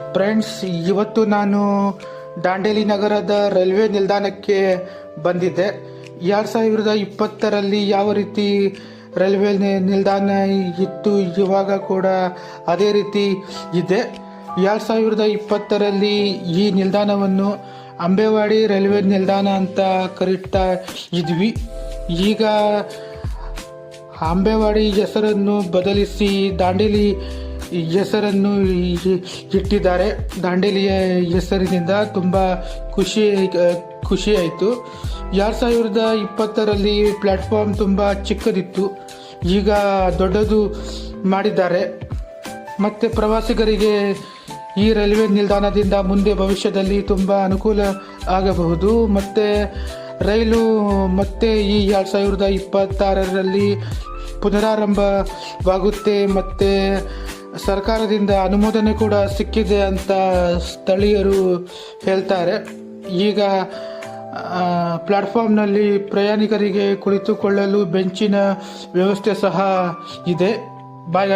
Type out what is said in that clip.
Friends ಇವತ್ತು ನಾನು ದಾಂಡೇಲಿ ನಗರದ ರೈಲ್ವೆ ನಿಲ್ದಾಣಕ್ಕೆ ಬಂದಿದ್ದೆ. ಎರಡು ಸಾವಿರದ ಇಪ್ಪತ್ತರಲ್ಲಿ ಯಾವ ರೀತಿ ರೈಲ್ವೆ ನಿಲ್ದಾಣ ಇತ್ತು, ಇವಾಗ ಕೂಡ ಅದೇ ರೀತಿ ಇದೆ. ಎರಡು ಸಾವಿರದ ಇಪ್ಪತ್ತರಲ್ಲಿ ಈ ನಿಲ್ದಾಣವನ್ನು ಅಂಬೇವಾಡಿ ರೈಲ್ವೆ ನಿಲ್ದಾಣ ಅಂತ ಕರೀತಾ ಇದ್ವಿ. ಈಗ ಅಂಬೇವಾಡಿ ಹೆಸರನ್ನು ಬದಲಿಸಿ ದಾಂಡೇಲಿ ಹೆಸರನ್ನು ಇಟ್ಟಿದ್ದಾರೆ. ದಾಂಡೇಲಿಯ ಹೆಸರಿನಿಂದ ತುಂಬ ಖುಷಿ ಖುಷಿ ಆಯಿತು. ಎರಡು ಸಾವಿರದ ಇಪ್ಪತ್ತರಲ್ಲಿ ಪ್ಲ್ಯಾಟ್ಫಾರ್ಮ್ ತುಂಬ ಚಿಕ್ಕದಿತ್ತು. ಈಗ ದೊಡ್ಡದು ಮಾಡಿದ್ದಾರೆ. ಮತ್ತು ಪ್ರವಾಸಿಗರಿಗೆ ಈ ರೈಲ್ವೆ ನಿಲ್ದಾಣದಿಂದ ಮುಂದೆ ಭವಿಷ್ಯದಲ್ಲಿ ತುಂಬ ಅನುಕೂಲ ಆಗಬಹುದು. ಮತ್ತು ರೈಲು ಮತ್ತೆ ಈ ಎರಡು ಸಾವಿರದ ಇಪ್ಪತ್ತಾರರಲ್ಲಿ ಪುನರಾರಂಭವಾಗುತ್ತೆ. ಮತ್ತು ಸರ್ಕಾರದಿಂದ ಅನುಮೋದನೆ ಕೂಡ ಸಿಕ್ಕಿದೆ ಅಂತ ಸ್ಥಳೀಯರು ಹೇಳ್ತಾರೆ. ಈಗ ಪ್ಲಾಟ್ಫಾರ್ಮ್ನಲ್ಲಿ ಪ್ರಯಾಣಿಕರಿಗೆ ಕುಳಿತುಕೊಳ್ಳಲು ಬೆಂಚಿನ ವ್ಯವಸ್ಥೆ ಸಹ ಇದೆ. ಬಾಯ್